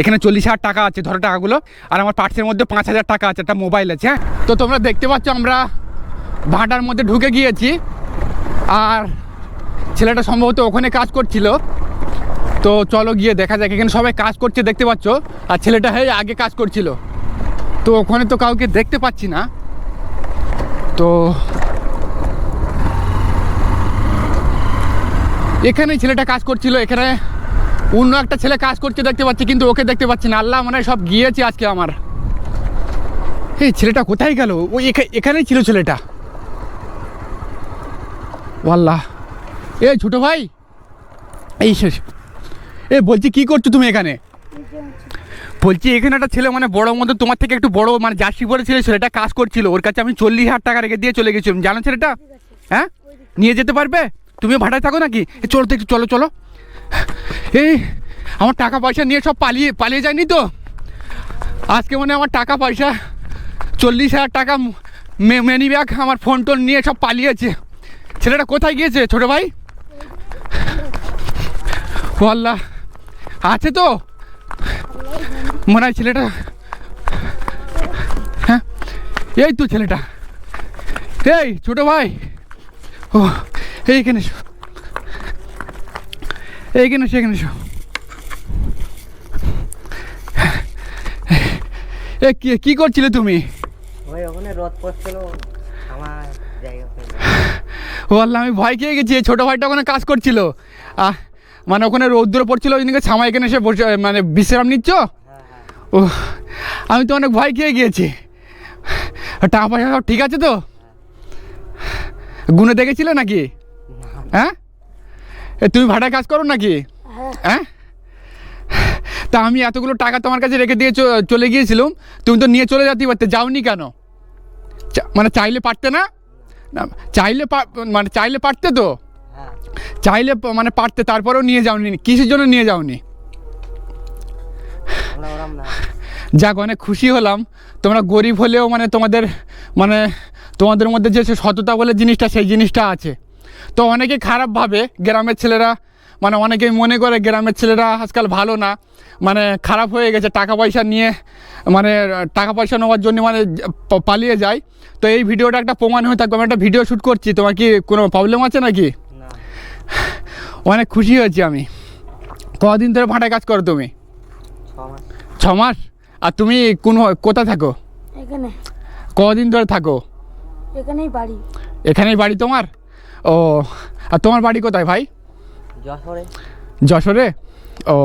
এখানে চল্লিশ হাজার টাকা আছে, ধরো টাকাগুলো। আর আমার পার্সের মধ্যে পাঁচ হাজার টাকা আছে, একটা মোবাইল আছে হ্যাঁ? তো তোমরা দেখতে পাচ্ছ আমরা ভাটার মধ্যে ঢুকে গিয়েছি। আর ছেলেটা সম্ভবত ওখানে কাজ করছিল। তো চলো গিয়ে দেখা যাক, এখানে সবাই কাজ করছে দেখতে পাচ্ছ? আর ছেলেটা হয়ে আগে কাজ করছিল। তো ওখানে তো কাউকে দেখতে পাচ্ছি না। তো এখানে ছেলেটা কাজ করছিল, এখানে অন্য একটা ছেলে কাজ করছে দেখতে পাচ্ছি, কিন্তু ওকে দেখতে পাচ্ছি না। আল্লাহ মানে সব গিয়েছে আজকে আমার। এই ছেলেটা কোথায় গেল? ওই এখা- এখানেই ছিল ছেলেটা। আল্লাহ এ ছোট ভাই, এই শেষ এ বলছি, কি করছ তুমি এখানে? বলছি, এখানে একটা ছেলে মানে বড় মতো তোমার থেকে একটু বড় মানে জার্সি পরে ছিল, ছেলেটা কাজ করছিল। ওর কাছে আমি চল্লিশ হাজার টাকা রেখে দিয়ে চলে গেছিলাম। জানো ছেলেটা? হ্যাঁ? নিয়ে যেতে পারবে? তুমি ভাড়ায় থাকো নাকি? চলো তো একটু, চলো চলো। এই, আমার টাকা পয়সা নিয়ে সব পালিয়ে পালিয়ে যায়নি তো? আজকে মানে আমার টাকা পয়সা চল্লিশ হাজার টাকা মেনি ব্যাগ আমার ফোন টোন নিয়ে সব পালিয়েছে। ছেলেটা কোথায় গিয়েছে, ছোট ভাই? ও আল্লাহ আছে তো? মনে হয় ছেলেটা হ্যাঁ এই তো ছেলেটা। এই, ছোট ভাই। ও এইখানে এইখানে এখানে এসো এ কি কি করছিলে তুমি? ও আল্লাহ আমি ভয় খেয়ে গেছি ছোটো ভাইটা ওখানে কাজ করছিল। আহ মানে ওখানে রৌদ্র পড়ছিল ওই দিনকে ছামা এখানে এসে বসে মানে বিশ্রাম নিচ্ছ? হ্যাঁ হ্যাঁ। ও আমি তো অনেক ভয় খেয়ে গিয়েছি। টাকা পয়সা সব ঠিক আছে তো? গুনে দেখেছিলে নাকি? হ্যাঁ? এ, তুমি ভাড়ায় কাজ করো নাকি? হ্যাঁ। তা আমি এতগুলো টাকা তোমার কাছে রেখে দিয়ে চলে গিয়েছিলাম তুমি তো নিয়ে চলে যেতে পারতে যাওনি কেন? মানে চাইলে পারতে না? না চাইলে মানে চাইলে পারতে তো? হ্যাঁ। চাইলে মানে পারতে তারপরেও নিয়ে যাওনি কিসের জন্য নিয়ে যাওনি? যাক অনেক খুশি হলাম। তোমরা গরিব হলেও মানে তোমাদের মানে তোমাদের মধ্যে যে সততা বলে জিনিসটা সেই জিনিসটা আছে। তো অনেকে খারাপ ভাবে গ্রামের ছেলেরা মানে অনেকেই মনে করে গ্রামের ছেলেরা আজকাল ভালো না মানে খারাপ হয়ে গেছে টাকা পয়সা নিয়ে মানে টাকা পয়সা নেওয়ার জন্য মানে পালিয়ে যায়। তো এই ভিডিওটা একটা প্রমাণ হয়ে থাকবে আমি একটা ভিডিও শ্যুট করছি তোমার কি কোনো প্রবলেম আছে নাকি? অনেক খুশি হয়েছি আমি। কদিন ধরে ভাটায় কাজ করো তুমি? ছ মাস আর তুমি কোন কোথায় থাকো? এখানে। কদিন ধরে থাকো? এখানেই বাড়ি। এখানেই বাড়ি তোমার? ও আর তোমার বাড়ি কোথায় ভাই? যশোরে। যশোরে? ও।